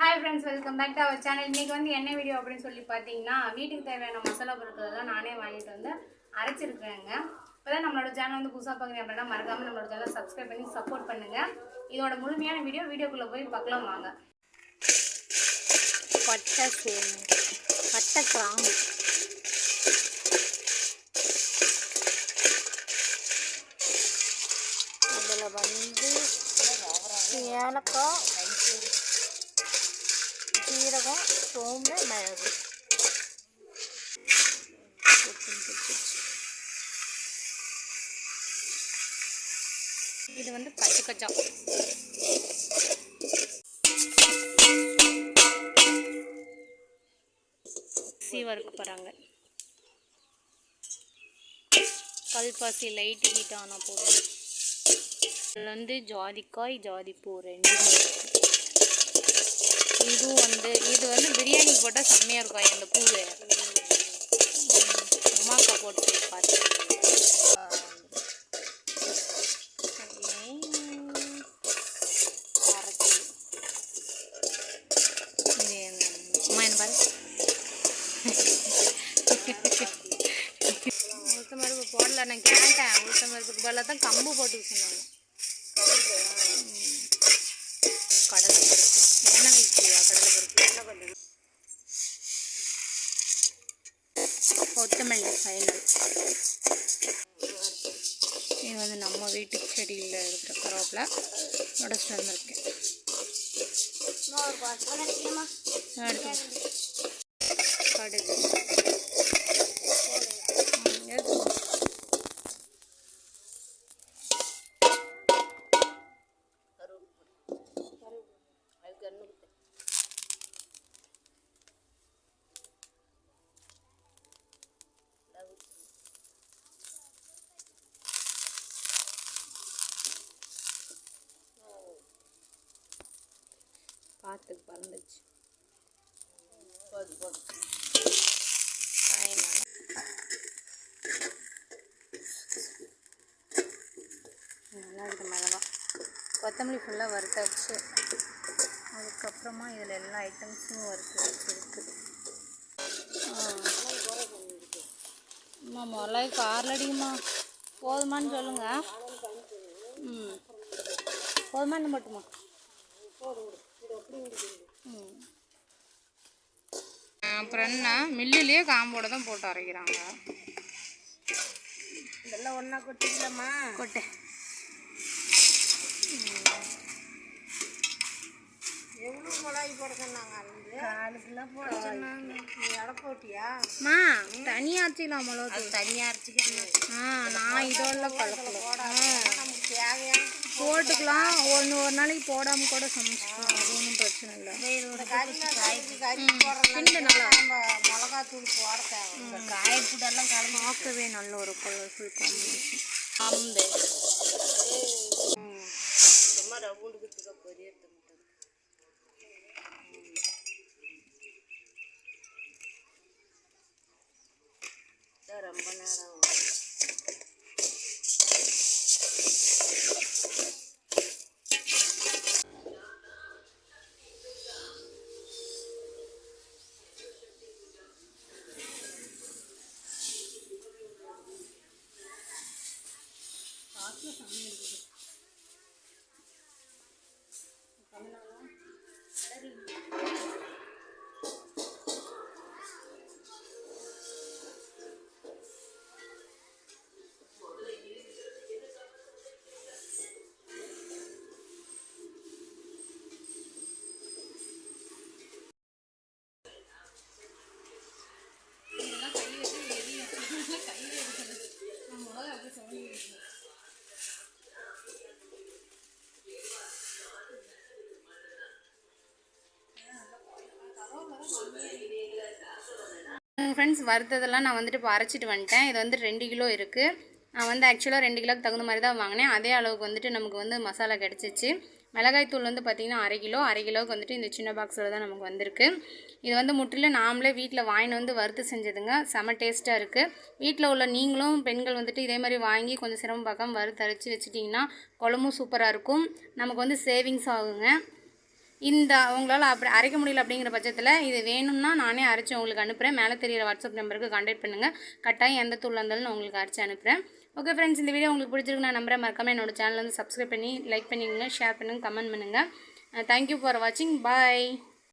Hi friends welcome back to our channel இன்னைக்கு வந்து என்ன வீடியோ அப்படின்னு சொல்லி பார்த்தீங்கன்னா வீட்டுக்கு தேவையான மசாலா பொருட்களெல்லாம் நானே வாங்கிட்டு வந்து அரைச்சிருக்கிறேங்க. இப்போதான் நம்மளோட சேனல் வந்து புதுசாக பார்க்குறீங்க அப்படின்னா மறக்காம நம்மளோட சேனல் சப்ஸ்கிரைப் பண்ணி சப்போர்ட் பண்ணுங்க. இதோட முழுமையான வீடியோ வீடியோக்குள்ளே போய் பார்க்கலாம் வாங்க. பட்டை பட்டை கிராம்பு. ஜீரகம் சோம்பு இது வந்து பச்சை கச்சா சீவருக்கு போகிறாங்க கல்பாசி லைட் ஹீட் ஆனால் போதும். இதில் வந்து ஜாதிக்காய் ஜாதிப்பூ ரெண்டுமே இருக்கு. இதுவும் வந்து இது வந்து பிரியாணி போட்டால் செம்மையாக இருக்கும் அந்த பூவு. உமாக்கா போட்டு பார்த்தேன் அரைச்சி இது என்ன- அம்மா என்ன பாரு போடல நான் கேட்டேன் உளுத்தம் பருப்புக்கு பதிலாக தான் கம்பு போட்டு சொன்னாங்க கடலை பருப்பு எண்ணெய் வைக்கலையா கடலை பருப்பு கொத்தமல்லி ஃபைனல் இது வந்து நம்ம வீட்டு செடியில் இருக்கிற கருவேப்பிலை உடச்சிட்டு வந்திருக்கேன் எடுத்து கடுகு கண்ணு காற்றுக்கு பறந்துச்சு. Final. நல்லா இருக்குது மிளகா கொத்தமல்லி ஃபுல்லாக வறுத்த வச்சு அதுக்கப்புறமா இதில் எல்லா ஐட்டம்ஸும் வறுத்து வச்சுருக்கு. அம்மா மிளகு காரலடிங்கம்மா போதுமான்னு சொல்லுங்க. ம். போதுமான்னு மட்டுமா? ம் அப்புறம் என்ன? மில்லுலேயே காம்போட தான் போட்டு அரைக்கிறாங்க. இதெல்லாம் ஒன்றா கொட்டிக்கலாமா? கொட்டை. எவ்வளோ மிளகாய் போட சொன்னாங்க காலு கிலோ போட சொன்னாங்க. எடை போட்டியா? அம்மா தனியாக அரைச்சிக்கலாம் மிளகு தனியாக அரைச்சிக்கணும். ஆ நான் இதோட கலக்கல நமக்கு தேவையான போட்டுக்கலாம். ஒன்று ஒரு நாளைக்கு போடாமல் கூட சமைச்சிக்கலாம். அது ஒன்றும் பிரச்சனை இல்லை. கிண்டு நல்லா மிளகா தூள் போட தேவை இந்த காயப்புடெல்லாம் கலந்து பார்க்கவே நல்ல ஒரு கலர்ஃபுல் காம்பினேஷன் சும்மா ரவுண்டு குத்துக்க பொரியறது ரொம்ப நேரம் I'm not. ஃப்ரெண்ட்ஸ் வறுத்ததெல்லாம் நான் வந்துட்டு இப்போ அரைச்சிட்டு வந்துட்டேன். இது வந்து ரெண்டு கிலோ இருக்குது நான் வந்து ஆக்சுவலாக ரெண்டு கிலோக்கு தகுந்த மாதிரி தான் வாங்கினேன். அதே அளவுக்கு வந்துட்டு நமக்கு வந்து மசாலா கிடச்சிச்சு. மிளகாய் தூள் வந்து பார்த்திங்கன்னா அரை கிலோ. அரை கிலோவுக்கு வந்துட்டு இந்த சின்ன பாக்ஸில் தான் நமக்கு வந்திருக்கு. இது வந்து முற்றிலும் நாமளே வீட்டில் வாங்கின்னு வந்து வறுத்து செஞ்சதுங்க. செம டேஸ்ட்டாக இருக்குது வீட்டில் உள்ள நீங்களும் பெண்கள் வந்துட்டு இதே மாதிரி வாங்கி கொஞ்சம் சிரமம் பார்க்காம வறுத்து அரைச்சி வச்சுட்டிங்கன்னா குழம்பும் சூப்பராக இருக்கும். நமக்கு வந்து சேவிங்ஸ் ஆகுங்க. இந்த உங்களால் அப்படி அரைக்க முடியல அப்படிங்கிற பட்சத்தில் இது வேணும்னா நானே அரைச்சி உங்களுக்கு அனுப்புகிறேன் மேலே தெரியிற வாட்ஸ்அப் நம்பருக்கு கான்டாக்ட் பண்ணுங்கள் கட்டாயம் எந்த தூள் இருந்தாலும் நான் உங்களுக்கு அரைச்சி அனுப்புகிறேன் ஓகே ஃப்ரெண்ட்ஸ் இந்த வீடியோ உங்களுக்கு பிடிச்சிருக்கு நான் நம்புகிறேன் மறக்காம என்னோட சேனல் வந்து சப்ஸ்கிரைப் பண்ணி லைக் பண்ணிக்கோங்க ஷேர் பண்ணுங்கள் கமெண்ட் பண்ணுங்கள் தேங்க்யூ ஃபார் வாட்சிங் பாய்